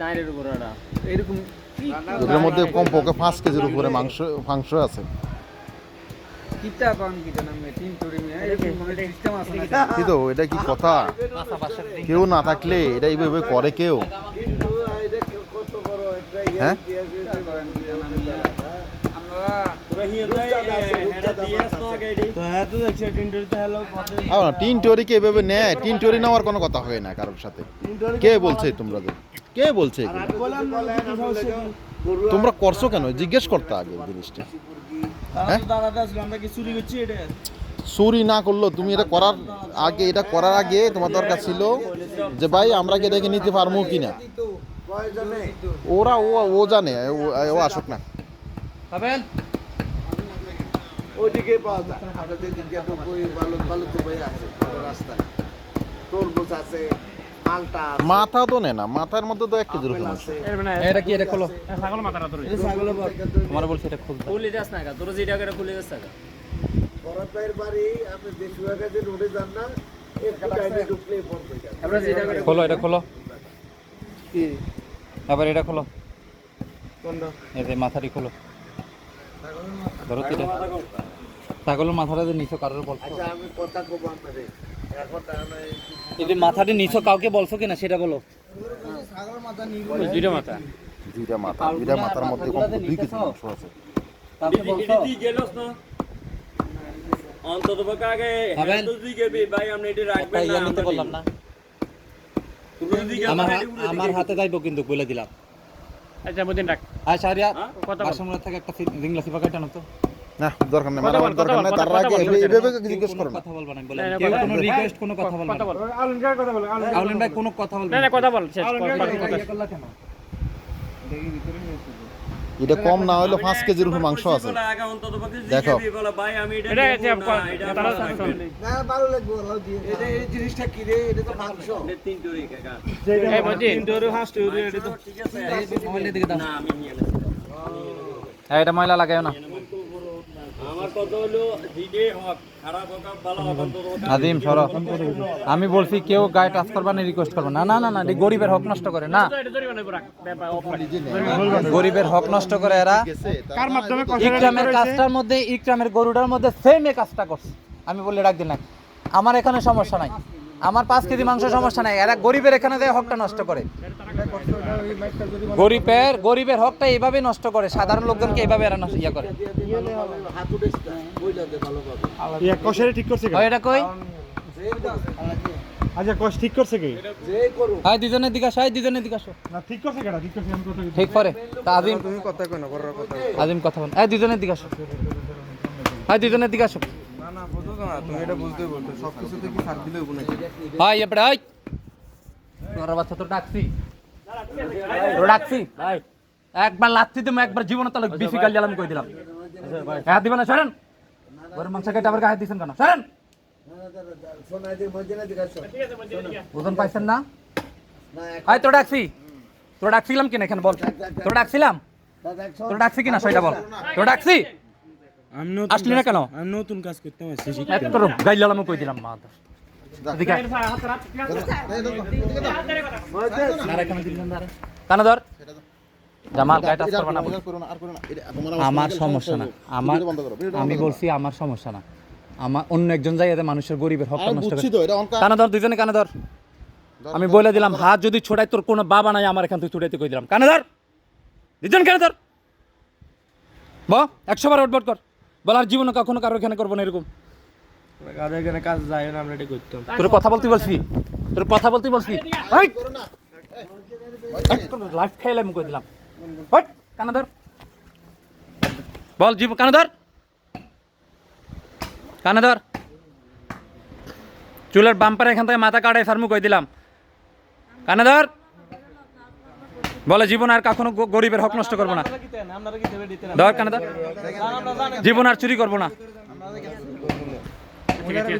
দাঁড়ের উপর এরকম মধ্যে কমপক্ষে পাঁচ কেজির উপরে মাংস মাংস আছে। কিতা পান কিতা নামে তিন তোরে মে এরকম কোনো সিস্টেম আছে কি তো এটা কি কথা? কেউ না থাকলে এটা এইভাবে করে কেউ? ইয়ে হ্যাঁ? টিন টোরি কে এভাবে নেয় টিন টোরি নেওয়ার কোনো কথা হয় না কারোর সাথে। কে বলছে তোমরা কে বলছে তোমরা করছ কেন? জিজ্ঞেস করতে আগে জিনিসটা। হ্যাঁ? চুরি করছি এটা? চুরি না করল তুমি এটা করার আগে এটা করার আগে তোমার দরকার ছিল যে ভাই আমরা কি এটাকে নিতে পারব কি না ওরা ও ও জানে ও- আসুক না। ওইদিকে পাওয়া যায়। আমাদের দিকে তো ভালো ভালো তো বই আছে বড় তরমুজ আছে। মাথা তো নেয় না মাথার মধ্যে তো এক কেজির আপেল উপরে আছে। এটা কি এটা খোলো? ছাগল মাথাটা তোর এটা ছাগল তোমার বলছি এটা খুলতে। খুলে যাস না তোর যেটা করে খুলে যাস না ভরত ভাইয়ের বাড়ি আপনি দেশুয়া কাছে রোডে যান না একটু গাড়ি ঢুকলেই বন্ধ হয়ে যাবে। আমরা যেটা করে খোলো এটা খোলো। কি? আবার এটা খোলো। কোনটা এই যে মাথাটি খোলো। ধরো ছাগলের মাথাটা যে নিছো কারোর বলছো আচ্ছা আমি কথা কব তাহলে এই যে মাথাটি নিছো কাউকে বলছো কিনা সেটা বলো। দুইটা মাথা। দুইটা মাথা দুইটা মাথার মধ্যে দুই কেজি মাংস আছে। অন্তত আগে ভাই আমরা এটি একটা রাখবেন না নিতে বললাম না। তুমি আমার হাতে যাইবো কিন্তু বলে দিলাম। আচ্ছা মদিন রাখ। আর সারিয়া হ্যাঁ? কথা বল। বাসামনে থেকে একটা রিংলা সিপা কাটা তো। না দরকার নেই কথা বল, মারামারি দরকার কথা নেই তার আগে বল, এভাবে কথা জিজ্ঞেস করো কথা বলবা না বলে কেউ কোনো রিকোয়েস্ট কোনো কথা বলবা না। আউলিন ভাই কোনো কথা বলবেন না। না কথা বল শেষ কথা কথা করলা কেন? এটা কম না হলে পাঁচ কেজির উপরে মাংস আছে। দেখো। এটা আছে তারা না ভালো লাগবে লাউ দিয়ে এটা এই জিনিসটা কি রে? এটা তো মাংস। এই মজি ইনডোর হাউস টু এটা তো ঠিক আছে। মোবাইলের দিকে দাও। না আমি নিয়ে নেব। হ্যাঁ এটা ময়লা লাগাও না। সর, আমি বলছি, কেউ গায়ে টাচ করবা না রিকোয়েস্ট করবা না। না না না গরিবের হক নষ্ট করে, না। গরিবের হক নষ্ট করে এরা। ইকরামের কাজটার মধ্যে, ইকরামের গরুটার মধ্যে সেম এ কাজটা করছে। আমি বললে রাখ দিন না। আমার এখানে সমস্যা নাই। আমার পাঁচ কেজি মাংস সমস্যা নাই। এরা গরিবের এখানে দেয় হকটা নষ্ট করে। গরিবের গরিবের হকটা এইভাবে নষ্ট করে। সাধারণ লোকজনকে এইভাবে এরা নষ্ট- ইয়া করে। ইয়া কষারে ঠিক করছে এটা কই? আচ্ছা কষ ঠিক করছে কে? যে দুজনের দিকে আসো দুজনের দিকে আসো। না ঠিক করছে কেডা? ঠিক করছে আমি কথা ঠিক করে তা আজিম তুমি কথা কই না করার কথা আজিম কথা বল। এই দুজনের দিকে আসো। হয় দুজনের দিকে আসো। না তুমি এটা বুঝতেই বলছো সব কিছুতে কি ছাড় দিলে হব নাকি হয় এপড়ে হয় তোর বাচ্চা তো ডাকছি। ডাকছি। ভাই একবার লাথি তুমি একবার জীবনে তাহলে বেশি গাল জ্বালামি কই দিলাম। হ্যাঁ দিবেন না সরেন। গরুর মাংস কেটে আবার গায়ে দিছেন কেন? সরেন। ওজন পাইছেন না? এক- তো ডাকছি। তো ডাকছিলাম কিনা এখানে বল? তো ডাকছিলাম? তো ডাকছি কিনা সেটা বল। তো ডাকছি? আসলি না কেন আমি নতুন কাজ করতে আসছি এক তোর গাইল কই দিলাম মা। কানে জামাল না আমার সমস্যা না আমার আমি বলছি আমার সমস্যা না আমার অন্য একজন যাই এতে মানুষের গরিবের হক নষ্ট বুঝছি করে তো এটা অনকা ধর দুজনে কানে ধর আমি বলে দিলাম হাত যদি ছোড়াই তোর কোনো বাবা নাই আমার এখান থেকে ছুটাইতে কই দিলাম কানে ধর দুজন কানে ধর ব একশো বার উঠবট কর বলার জীবনে কখনো কারও এখানে করব না এরকম। কারও এখানে কাজ যায় না আমরা এটা করতাম তোর কথা বলতে বলছি তোর কথা বলতে বলছি লাইফ খাইলে আমি কই দিলাম। হট বল জীব কানে ধর। কানে ধর। চুলের বাম্পার এখান থেকে মাথা কাটাই সারমু কই দিলাম। কানে ধর। বলে জীবন আর কখনো গরিবের হক নষ্ট করব না। দিতে না? জীবন আর চুরি করব না। ঠিক আছে।